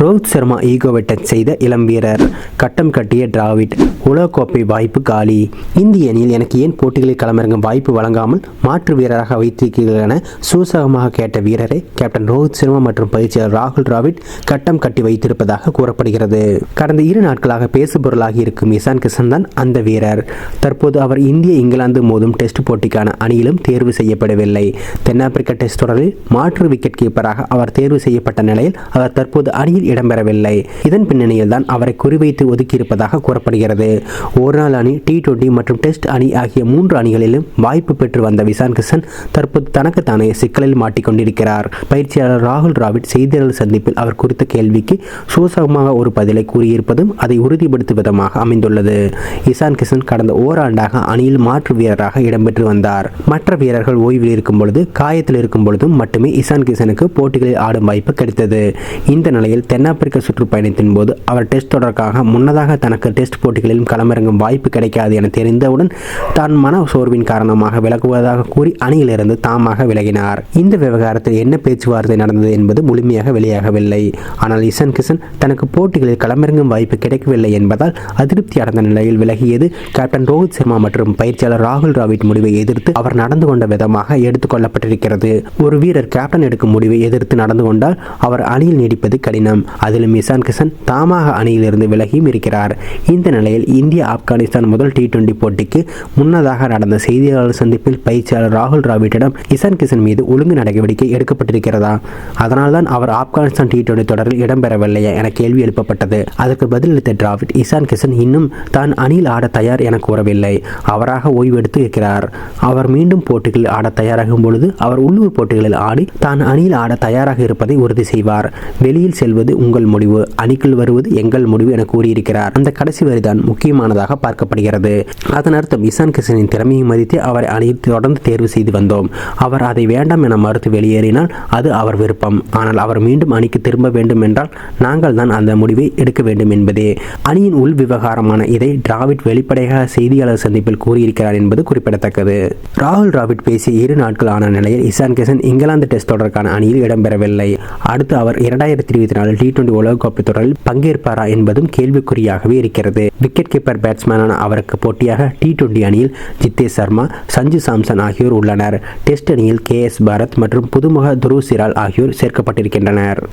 ரோஹித் சர்மா ஈகோவை டச் செய்த இளம் வீரர். கட்டம் கட்டிய டிராவிட் உலகக்கோப்பை வாய்ப்பு காலி. இந்திய அணியில் எனக்கு ஏன் போட்டிகளில் களமிறங்கும் வாய்ப்பு வழங்காமல் மாற்று வீரராக வைத்திருக்கிறீர்கள் என சூசகமாக கேட்ட வீரரை கேப்டன் ரோஹித் சர்மா மற்றும் பயிற்சியாளர் ராகுல் டிராவிட் கட்டம் கட்டி வைத்திருப்பதாக கூறப்படுகிறது. கடந்த இரு நாட்களாக பேசுபொருளாகி இருக்கும் இசான் கிஷன் தான் அந்த வீரர். தற்போது அவர் இந்திய இங்கிலாந்து மோதும் டெஸ்ட் போட்டிக்கான அணியிலும் தேர்வு செய்யப்படவில்லை. தென்னாப்பிரிக்க டெஸ்ட் தொடரில் மாற்று விக்கெட் கீப்பராக அவர் தேர்வு செய்யப்பட்ட நிலையில் அவர் தற்போது அணியில் இடம்பெறவில்லை. இதன் பின்னணியில் தான் அவரை குறிவைத்து ஒதுக்கியிருப்பதாக கூறப்படுகிறது. ஒருநாள் அணி டி டுவெண்டி மற்றும் டெஸ்ட் அணி ஆகிய மூன்று அணிகளிலும் வாய்ப்பு பெற்று வந்த விசான் கிஷன் தற்போது தனக்குத்தானே சிக்கலில் மாட்டிக்கொண்டிருக்கிறார். பயிற்சியாளர் ராகுல் டிராவிட் செய்தியாளர் சந்திப்பில் அவர் குறித்த கேள்விக்கு சூசகமாக ஒரு பதிலை கூறியிருப்பதும் அதை உறுதிப்படுத்தும் விதமாக அமைந்துள்ளது. இசான் கிஷன் கடந்த ஓராண்டாக அணியில் மாற்று வீரராக இடம்பெற்று வந்தார். மற்ற வீரர்கள் ஓய்வில் இருக்கும் பொழுது காயத்தில் இருக்கும் பொழுதும் மட்டுமே இசான் கிஷனுக்கு போட்டிகளில் ஆடும் வாய்ப்பு கிடைத்தது. இந்த நிலையில் தென்னாப்பிரிக்க சுற்றுப்பயணத்தின் போது அவர் டெஸ்ட் தொடர்காக முன்னதாக தனக்கு டெஸ்ட் போட்டிகளிலும் களமிறங்கும் வாய்ப்பு கிடைக்காது என தெரிந்தவுடன் தான் மன சோர்வின் காரணமாக விலகுவதாக கூறி அணியிலிருந்து தாமாக விலகினார். இந்த விவகாரத்தில் என்ன பேச்சுவார்த்தை நடந்தது என்பது முழுமையாக வெளியாகவில்லை. ஆனால் இசன் கிஷன் தனக்கு போட்டிகளில் களமிறங்கும் வாய்ப்பு கிடைக்கவில்லை என்பதால் அதிருப்தி அடைந்த நிலையில் விலகியது கேப்டன் ரோஹித் சர்மா மற்றும் பயிற்சியாளர் ராகுல் டிராவிட் முடிவை எதிர்த்து அவர் நடந்து கொண்ட விதமாக எடுத்துக்கொள்ளப்பட்டிருக்கிறது ஒரு வீரர் கேப்டன் எடுக்கும் முடிவை எதிர்த்து நடந்து கொண்டால் அவர் அணியில் நீடிப்பது கடினம். அதிலும் இசான் கிஷன் தாமாக அணியிலிருந்து விலகியும் இருக்கிறார். இந்த நிலையில் இந்தியா ஆப்கானிஸ்தான் முதல் டி டுவெண்டி போட்டிக்கு முன்னதாக நடந்த செய்தியாளர் சந்திப்பில் பயிற்சியாளர் ராகுல் டிராவிட்டிடம் இசான் கிஷன் மீது ஒழுங்கு நடவடிக்கை எடுக்கப்பட்டிருக்கிறதா? அதனால்தான் அவர் ஆப்கானிஸ்தான் டி டுவெண்டி தொடரில் இடம்பெறவில்லையா என கேள்வி எழுப்பப்பட்டது. அதற்கு பதிலளித்த டிராவிட் இசான் கிஷன் இன்னும் தான் அணியில் ஆட தயார் என கூறவில்லை. அவராக ஓய்வெடுத்து இருக்கிறார். அவர் மீண்டும் போட்டிகளில் ஆட தயாராகும் பொழுது அவர் உள்ளூர் போட்டிகளில் ஆடி தான் அணியில் ஆட தயாராக இருப்பதை உறுதி செய்வார். வெளியில் செல்வது உங்கள் முடிவு அணிக்குள் வருவது எங்கள் முடிவு என கூறியிருக்கிறார். அந்த கடைசி வரிதான் முக்கியமானதாக பார்க்கப்படுகிறது. அதன் அர்த்தம் இசான் கிஷனின் திறமையை மதித்து அவரை அணியில் தொடர்ந்து தேர்வு செய்து வந்தோம். அவர் அதை வேண்டாம் என மறுத்து வெளியேறினால் அது அவர் விருப்பம். ஆனால் அவர் மீண்டும் அணிக்கு திரும்ப வேண்டும் என்றால் நாங்கள் தான் அந்த முடிவை எடுக்க வேண்டும் என்பதே. அணியின் உள் விவகாரமான இதை டிராவிட் வெளிப்படையாக செய்தியாளர் சந்திப்பில் கூறியிருக்கிறார் என்பது குறிப்பிடத்தக்கது. ராகுல் டிராவிட் பேசிய இரு நாட்கள் ஆன நிலையில் இசான் கிஷன் இங்கிலாந்து டெஸ்ட் தொடருக்கான அணியில் இடம்பெறவில்லை. அடுத்து அவர் இரண்டாயிரத்தி இருபத்தி நாலில் டி டுவெண்டி உலகக்கோப்பை தொடரில் பங்கேற்பாரா என்பதும் கேள்விக்குறியாகவே இருக்கிறது. விக்கெட் கீப்பர் பேட்ஸ்மேனான அவருக்கு போட்டியாக டி டுவெண்டி அணியில் ஜித்தேஷ் சர்மா சஞ்சு சாம்சன் ஆகியோர் உள்ளனர். டெஸ்ட் அணியில் கே எஸ் பாரத் மற்றும் புதுமுக துருவ் சிரால் ஆகியோர் சேர்க்கப்பட்டிருக்கின்றனர்.